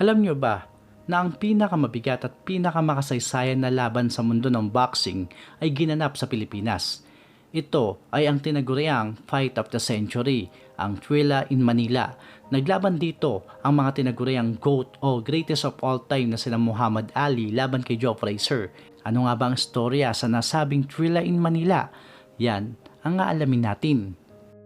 Alam nyo ba na ang pinakamabigat at pinakamakasaysayan na laban sa mundo ng boxing ay ginanap sa Pilipinas? Ito ay ang tinaguriang Fight of the Century, ang Trilla in Manila. Naglaban dito ang mga tinaguriang GOAT o Greatest of All Time na sila Muhammad Ali laban kay Joe Frazier. Ano nga ba ang storya sa nasabing Trilla in Manila? Yan ang aalamin natin.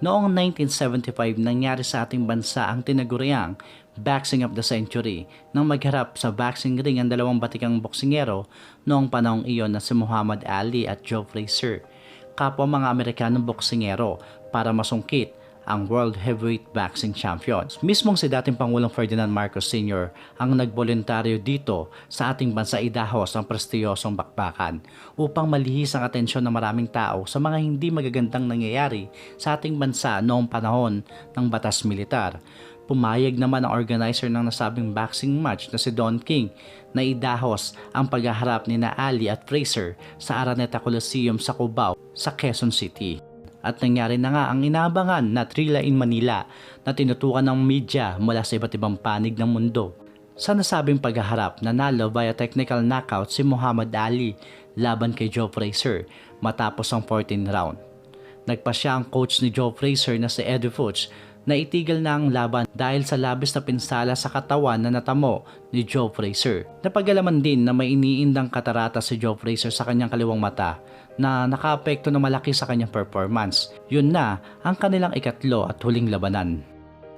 Noong 1975, nangyari sa ating bansa ang tinaguriang Boxing of the Century nang magharap sa boxing ring ang dalawang batikang boksingero noong panahong iyon na si Muhammad Ali at Joe Frazier, kapwa mga Amerikanong boksingero para masungkit ang World Heavyweight Boxing Champions. Mismong si dating Pangulong Ferdinand Marcos Sr. ang nagboluntaryo dito sa ating bansa idahos ang prestiyosong bakbakan upang malihis ang atensyon ng maraming tao sa mga hindi magagandang nangyayari sa ating bansa noong panahon ng batas militar. Pumayag naman ang organizer ng nasabing boxing match na si Don King na idahos ang paghaharap ni na Ali at Fraser sa Araneta Coliseum sa Cubao sa Quezon City. At nangyari na nga ang inaabangan na Trilla in Manila na tinutukan ng media mula sa iba't ibang panig ng mundo. Sa nasabing paghaharap, nanalo via technical knockout si Muhammad Ali laban kay Joe Frazier matapos ang 14 round. Nagpa siya ang coach ni Joe Frazier na si Eddie Fuchs na itigil na ang laban dahil sa labis na pinsala sa katawan na natamo ni Joe Frazier. Napagalaman din na may iniindang katarata si Joe Frazier sa kanyang kaliwang mata na nakaapekto na malaki sa kanyang performance. Yun na ang kanilang ikatlo at huling labanan.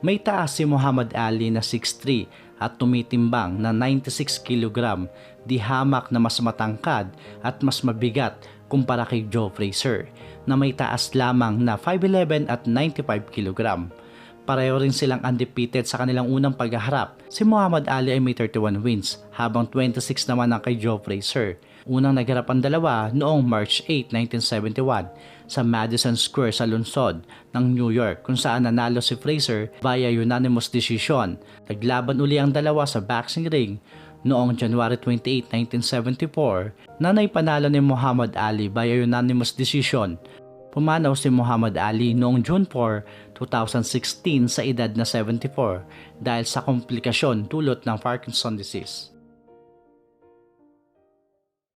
May taas si Muhammad Ali na 6'3 at tumitimbang na 96 kg, di hamak na mas matangkad at mas mabigat kumpara kay Joe Frazier na may taas lamang na 5'11 at 95 kg. Pareho rin silang undefeated sa kanilang unang paghaharap. Si Muhammad Ali ay may 31 wins, habang 26 naman ang kay Joe Frazier. Unang nagharap ang dalawa noong March 8, 1971 sa Madison Square sa lungsod ng New York kung saan nanalo si Frazier via unanimous decision. Naglaban uli ang dalawa sa boxing ring noong January 28, 1974 na naipanalo ni Muhammad Ali via unanimous decision Pumanaw si Muhammad Ali noong June 4, 2016 sa edad na 74 dahil sa komplikasyon dulot ng Parkinson disease.